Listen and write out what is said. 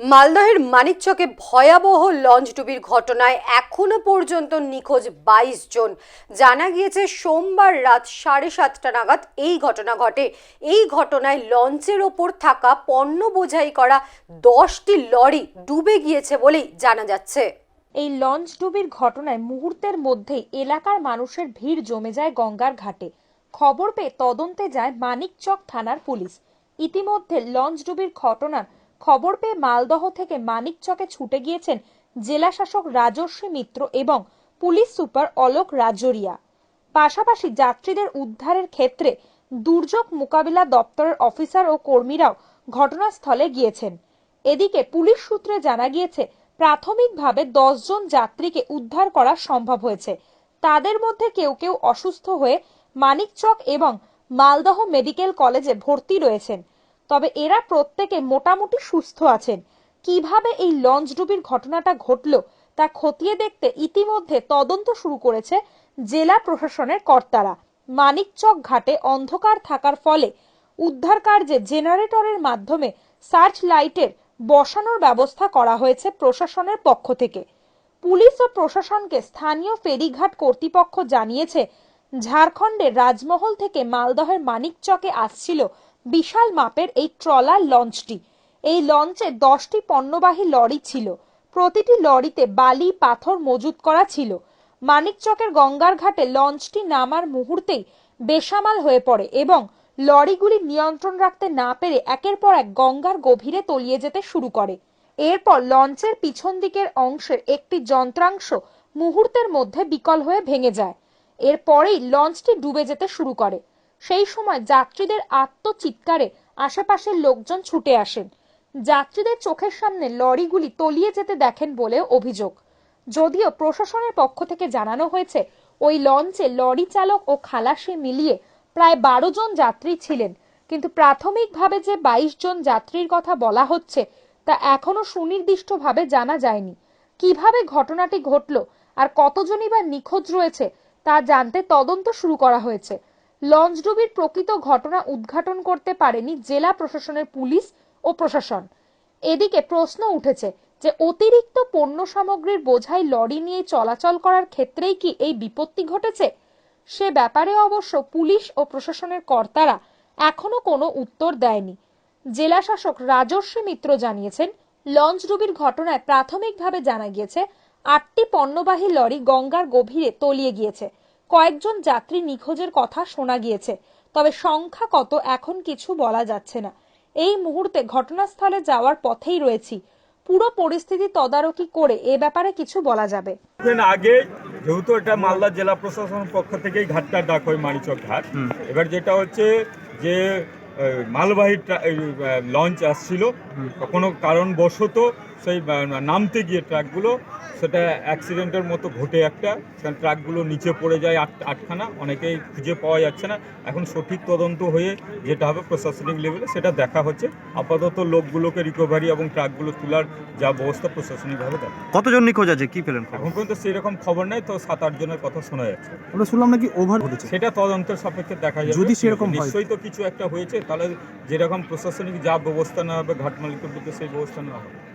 মালদহের মানিকচকে ভয়াবহ লঞ্চডুবির ঘটনায় এখনও পর্যন্ত নিখোঁজ বাইশ জন। জানা গিয়েছে, সোমবার রাত সাড়ে সাতটা নাগাদ এই ঘটনা ঘটে। এই ঘটনায় লঞ্চের ওপর থাকা পণ্য বোঝাই করা দশটি লরি ডুবে গিয়েছে বলেই জানা যাচ্ছে। এই লঞ্চ ডুবির ঘটনায় মুহূর্তের মধ্যেই এলাকার মানুষের ভিড় জমে যায় গঙ্গার ঘাটে। খবর পেয়ে তদন্তে যায় মানিকচক থানার পুলিশ। ইতিমধ্যে লঞ্চ ডুবির ঘটনার খবর পেয়ে মালদহ থেকে মানিকচকে ছুটে গিয়েছেন জেলা শাসক রাজস্বী মিত্র এবং পুলিশ সুপার অলোক রাজরিয়া। পাশাপাশি যাত্রীদের উদ্ধারের ক্ষেত্রে দুর্যোগ মোকাবিলা দপ্তরের অফিসার ও কর্মীরাও ঘটনাস্থলে গিয়েছেন। এদিকে পুলিশ সূত্রে জানা গিয়েছে, প্রাথমিকভাবে জন যাত্রীকে উদ্ধার করা সম্ভব হয়েছে। তাদের মধ্যে কেউ কেউ অসুস্থ হয়ে মানিকচক এবং মালদহ মেডিকেল কলেজে ভর্তি রয়েছেন। তবে এরা প্রত্যেকে মোটামুটি সুস্থ আছেন। কীভাবে এই লঞ্চ ডুবির ঘটনাটা ঘটলো, তা খতিয়ে দেখতে ইতিমধ্যে তদন্ত শুরু করেছে জেলা প্রশাসনের কর্তারা। মানিকচক ঘাটে অন্ধকার থাকার ফলে উদ্ধার কার্যে জেনারেটরের মাধ্যমে সার্চ লাইটের বসানোর ব্যবস্থা করা হয়েছে প্রশাসনের পক্ষ থেকে। পুলিশ ও প্রশাসনকে স্থানীয় ফেরিঘাট কর্তৃপক্ষ জানিয়েছে, ঝাড়খণ্ডের রাজমহল থেকে মালদহের মানিকচকে আসছিল বিশাল মাপের এই ট্রলার লঞ্চটি। এই লঞ্চে দশটি পণ্যবাহী লরি ছিল। প্রতিটি লরিতে বালি, পাথর মজুত করা ছিল। মানিকচকের গঙ্গার ঘাটে লঞ্চটি নামার মুহূর্তেই বেসামাল হয়ে পড়ে এবং লরিগুলি নিয়ন্ত্রণ রাখতে না পেরে একের পর এক গঙ্গার গভীরে তলিয়ে যেতে শুরু করে। এরপর লঞ্চের পিছন দিকের অংশের একটি যন্ত্রাংশ মুহূর্তের মধ্যে বিকল হয়ে ভেঙে যায়। এরপরেই লঞ্চটি ডুবে যেতে শুরু করে। সেই সময় যাত্রীদের আত্মচিৎকারে আশেপাশের লোকজন ছুটে আসেন। যাত্রীদের চোখের সামনে লরিগুলি তলিয়ে যেতে দেখেন বলেও অভিযোগ। যদিও প্রশাসনের পক্ষ থেকে জানানো হয়েছে, ওই লঞ্চে লরি চালক ও খালাসি মিলিয়ে প্রায় বারো জন যাত্রী ছিলেন। কিন্তু প্রাথমিকভাবে যে বাইশ জন যাত্রীর কথা বলা হচ্ছে, তা এখনও সুনির্দিষ্টভাবে জানা যায়নি। কীভাবে ঘটনাটি ঘটল আর কতজনই বা নিখোঁজ রয়েছে, তা জানতে তদন্ত শুরু করা হয়েছে। লঞ্চডুবির প্রকৃত ঘটনা উদ্ঘাটন করতে পারেনি জেলা প্রশাসনের পুলিশ ও প্রশাসন। এদিকে প্রশ্ন উঠেছে যে, অতিরিক্ত পণ্য সামগ্রীর বোঝাই লরি নিয়ে চলাচল করার ক্ষেত্রেই কি এই বিপত্তি ঘটেছে? সে ব্যাপারে অবশ্য পুলিশ ও প্রশাসনের কর্তারা এখনও কোনো উত্তর দেয়নি। জেলা শাসক রাজস্বী মিত্র জানিয়েছেন লঞ্চ ডুবির ঘটনায় প্রাথমিকভাবে জানা গিয়েছে, আটটি পণ্যবাহী লরি গঙ্গার গভীরে তলিয়ে গিয়েছে। কয়েকজন যাত্রী নিখোঁজের কথা শোনা গিয়েছে তবে সংখ্যা কত এখন কিছু বলা যাচ্ছে না। এই মুহূর্তে ঘটনাস্থলে যাওয়ার পথেই রয়েছি। পুরো পরিস্থিতি তদারকি করে এ ব্যাপারে কিছু বলা যাবে। আগে যেহেতু এটা মালদা জেলা প্রশাসনের পক্ষ থেকেই ঘাটটা ডাক হয় মানিচক ঘাট এবার যেটা হচ্ছে যে মালবাহী লঞ্চ আসছিল। কোনো কারণবশত সেই নামতে গিয়ে ট্রাকগুলো সেটা অ্যাক্সিডেন্টের মতো ঘটে একটা। সেখানে ট্রাকগুলো নিচে পড়ে যায় আট আটখানা অনেকেই খুঁজে পাওয়া যাচ্ছে না। এখন সঠিক তদন্ত হয়ে যেটা হবে প্রশাসনিক লেভেলে সেটা দেখা হচ্ছে। আপাতত লোকগুলোকে রিকভারি এবং ট্রাকগুলো তোলার যা ব্যবস্থা প্রশাসনিকভাবে দেখা কতজন নিখোঁজ আছে? কি পেলেন এখন পর্যন্ত সেরকম খবর নেই তো সাত আট জনের কথা শোনা যাচ্ছে। আমরা শুনলাম নাকি ওভার ঘটেছে? সেটা তদন্তের সাপেক্ষে দেখা যাবে। যদি সেরকম হয়। নিশ্চয়ই তো কিছু একটা হয়েছে তাহলে যেরকম প্রশাসনিক যা ব্যবস্থা নেওয়া হবে ঘাট মালিকের প্রতি সেই ব্যবস্থা নেওয়া হবে।